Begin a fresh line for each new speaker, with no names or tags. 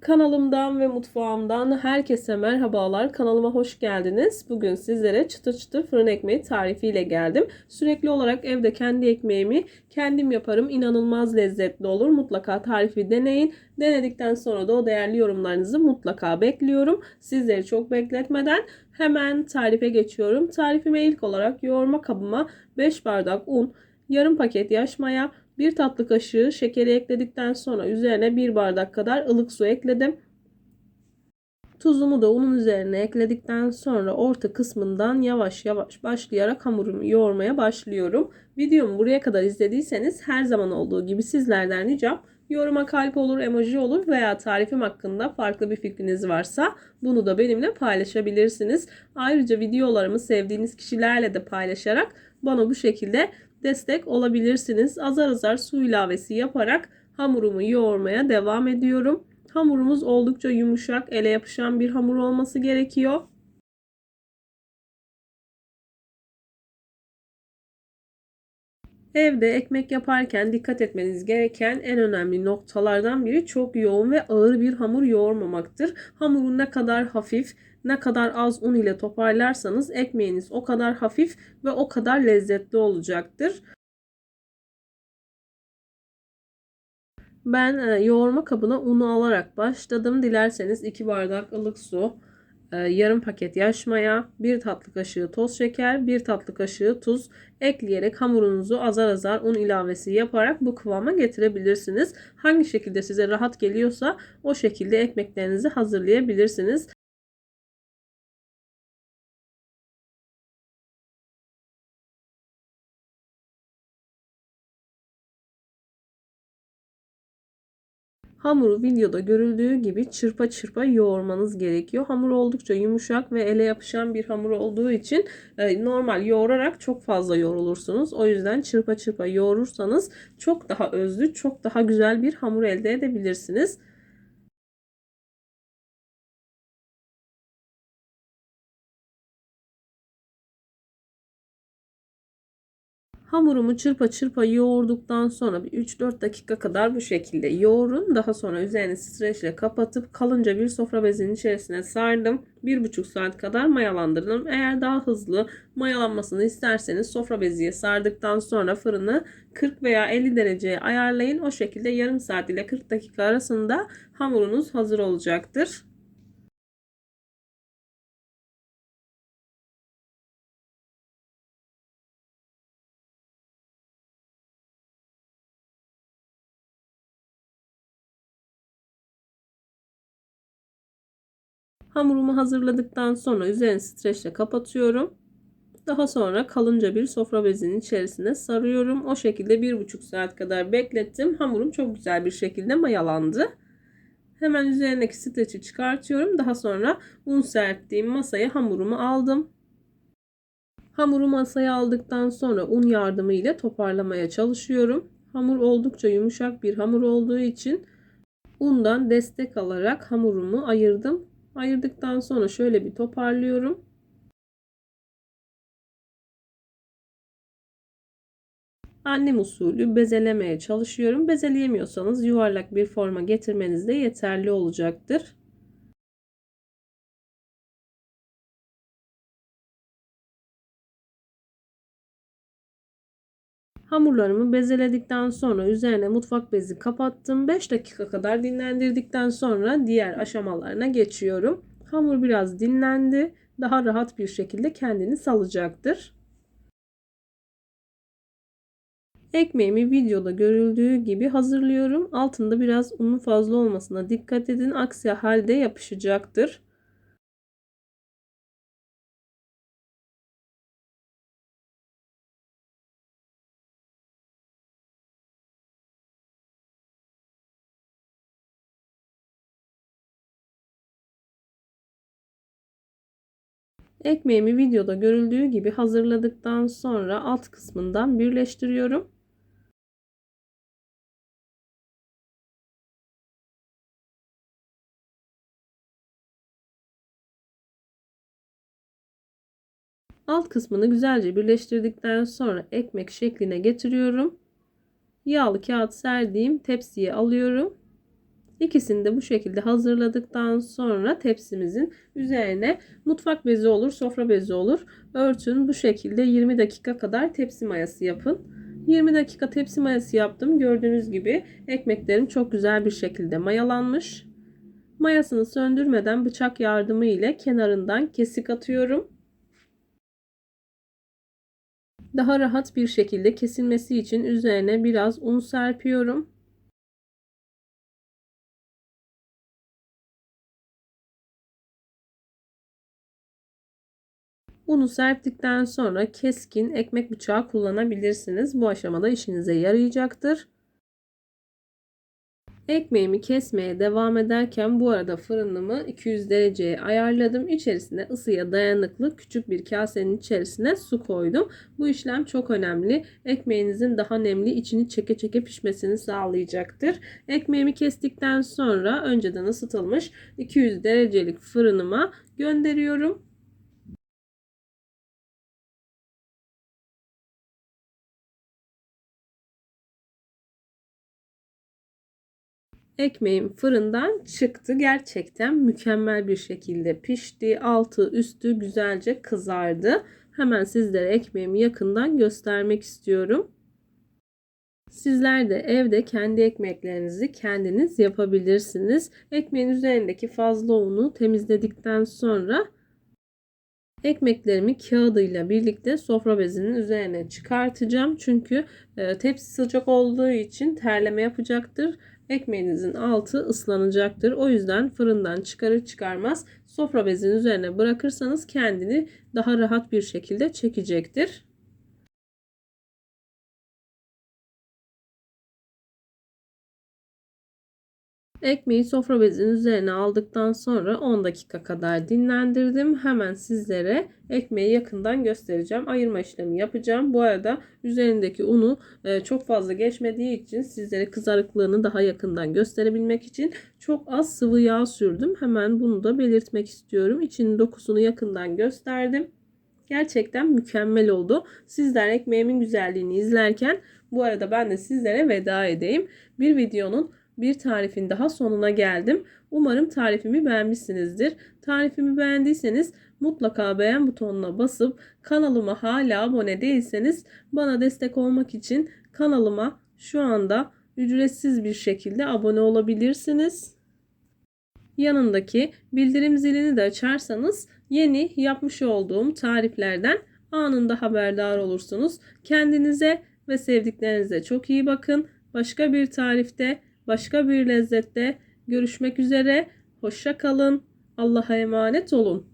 Kanalımdan ve mutfağımdan herkese merhabalar. Kanalıma hoş geldiniz. Bugün sizlere çıtır çıtır fırın ekmeği tarifiyle geldim. Sürekli olarak evde kendi ekmeğimi kendim yaparım. İnanılmaz lezzetli olur. Mutlaka tarifi deneyin. Denedikten sonra da o değerli yorumlarınızı mutlaka bekliyorum. Sizleri çok bekletmeden hemen tarife geçiyorum. Tarifime ilk olarak yoğurma kabıma 5 bardak un, yarım paket yaş maya, 1 tatlı kaşığı şekeri ekledikten sonra üzerine 1 bardak kadar ılık su ekledim. Tuzumu da unun üzerine ekledikten sonra orta kısmından yavaş yavaş başlayarak hamurumu yoğurmaya başlıyorum. Videomu buraya kadar izlediyseniz her zaman olduğu gibi sizlerden ricam yoruma kalp olur, emoji olur veya tarifim hakkında farklı bir fikriniz varsa bunu da benimle paylaşabilirsiniz. Ayrıca videolarımı sevdiğiniz kişilerle de paylaşarak bana bu şekilde destek olabilirsiniz. Azar azar su ilavesi yaparak hamurumu yoğurmaya devam ediyorum. Hamurumuz oldukça yumuşak, ele yapışan bir hamur olması gerekiyor. Evde ekmek yaparken dikkat etmeniz gereken en önemli noktalardan biri çok yoğun ve ağır bir hamur yoğurmamaktır. Hamuru ne kadar hafif, ne kadar az un ile toparlarsanız ekmeğiniz o kadar hafif ve o kadar lezzetli olacaktır. Ben e, yoğurma kabına unu alarak başladım. Dilerseniz 2 bardak ılık su, yarım paket yaş maya, 1 tatlı kaşığı toz şeker, 1 tatlı kaşığı tuz ekleyerek hamurunuzu azar azar un ilavesi yaparak bu kıvama getirebilirsiniz. Hangi şekilde size rahat geliyorsa o şekilde ekmeklerinizi hazırlayabilirsiniz. Hamuru videoda görüldüğü gibi çırpa çırpa yoğurmanız gerekiyor. Hamur oldukça yumuşak ve ele yapışan bir hamur olduğu için e, normal yoğurarak çok fazla yoğrulursunuz. O yüzden çırpa çırpa yoğurursanız çok daha özlü, çok daha güzel bir hamur elde edebilirsiniz. Hamurumu çırpa çırpa yoğurduktan sonra bir 3-4 dakika kadar bu şekilde yoğurun. Daha sonra üzerini streçle kapatıp kalınca bir sofra bezinin içerisine sardım. 1,5 saat kadar mayalandırdım. Eğer daha hızlı mayalanmasını isterseniz sofra beziye sardıktan sonra fırını 40 veya 50 dereceye ayarlayın. O şekilde yarım saat ile 40 dakika arasında hamurunuz hazır olacaktır. Hamurumu hazırladıktan sonra üzerini streçle kapatıyorum. Daha sonra kalınca bir sofra bezinin içerisine sarıyorum. O şekilde bir buçuk saat kadar beklettim. Hamurum çok güzel bir şekilde mayalandı. Hemen üzerindeki streçi çıkartıyorum. Daha sonra un serptiğim masaya hamurumu aldım. Hamuru masaya aldıktan sonra un yardımı ile toparlamaya çalışıyorum. Hamur oldukça yumuşak bir hamur olduğu için undan destek alarak hamurumu ayırdım. Ayırdıktan sonra şöyle bir toparlıyorum. Annem usulü bezelemeye çalışıyorum. Bezeleyemiyorsanız yuvarlak bir forma getirmeniz de yeterli olacaktır. Hamurlarımı bezeledikten sonra üzerine mutfak bezi kapattım. 5 dakika kadar dinlendirdikten sonra diğer aşamalarına geçiyorum. Hamur biraz dinlendi. Daha rahat bir şekilde kendini salacaktır. Ekmeğimi videoda görüldüğü gibi hazırlıyorum. Altında biraz unun fazla olmasına dikkat edin. Aksi halde yapışacaktır. Ekmeğimi videoda görüldüğü gibi hazırladıktan sonra alt kısmından birleştiriyorum. Alt kısmını güzelce birleştirdikten sonra ekmek şekline getiriyorum. Yağlı kağıt serdiğim tepsiye alıyorum. İkisini de bu şekilde hazırladıktan sonra tepsimizin üzerine mutfak bezi olur, sofra bezi olur. Örtün bu şekilde 20 dakika kadar tepsi mayası yapın. 20 dakika tepsi mayası yaptım. Gördüğünüz gibi ekmeklerim çok güzel bir şekilde mayalanmış. Mayasını söndürmeden bıçak yardımı ile kenarından kesik atıyorum. Daha rahat bir şekilde kesilmesi için üzerine biraz un serpiyorum. Unu serptikten sonra keskin ekmek bıçağı kullanabilirsiniz. Bu aşamada işinize yarayacaktır. Ekmeğimi kesmeye devam ederken bu arada fırınımı 200 dereceye ayarladım. İçerisine ısıya dayanıklı küçük bir kasenin içerisine su koydum. Bu işlem çok önemli. Ekmeğinizin daha nemli içini çeke çeke pişmesini sağlayacaktır. Ekmeğimi kestikten sonra önceden ısıtılmış 200 derecelik fırınıma gönderiyorum. Ekmeğim fırından çıktı. Gerçekten mükemmel bir şekilde pişti. Altı üstü güzelce kızardı. Hemen sizlere ekmeğimi yakından göstermek istiyorum. Sizler de evde kendi ekmeklerinizi kendiniz yapabilirsiniz. Ekmeğin üzerindeki fazla unu temizledikten sonra ekmeklerimi kağıdıyla birlikte sofra bezinin üzerine çıkartacağım. Çünkü e, tepsi sıcak olduğu için terleme yapacaktır ekmeğinizin altı ıslanacaktır. O yüzden fırından çıkarır çıkarmaz sofra bezinin üzerine bırakırsanız kendini daha rahat bir şekilde çekecektir. Ekmeği sofra bezinin üzerine aldıktan sonra 10 dakika kadar dinlendirdim. Hemen sizlere ekmeği yakından göstereceğim. Ayırma işlemi yapacağım. Bu arada üzerindeki unu e, çok fazla geçmediği için sizlere kızarıklığını daha yakından gösterebilmek için çok az sıvı yağ sürdüm. Hemen bunu da belirtmek istiyorum. İçinin dokusunu yakından gösterdim. Gerçekten mükemmel oldu. Sizler ekmeğimin güzelliğini izlerken bu arada ben de sizlere veda edeyim. Bir videonun bir tarifin daha sonuna geldim. Umarım tarifimi beğenmişsinizdir. Tarifimi beğendiyseniz mutlaka beğen butonuna basıp kanalıma hala abone değilseniz bana destek olmak için kanalıma şu anda ücretsiz bir şekilde abone olabilirsiniz. Yanındaki bildirim zilini de açarsanız yeni yapmış olduğum tariflerden anında haberdar olursunuz. Kendinize ve sevdiklerinize çok iyi bakın. Başka bir tarifte Başka bir lezzette görüşmek üzere. Hoşça kalın. Allah'a emanet olun.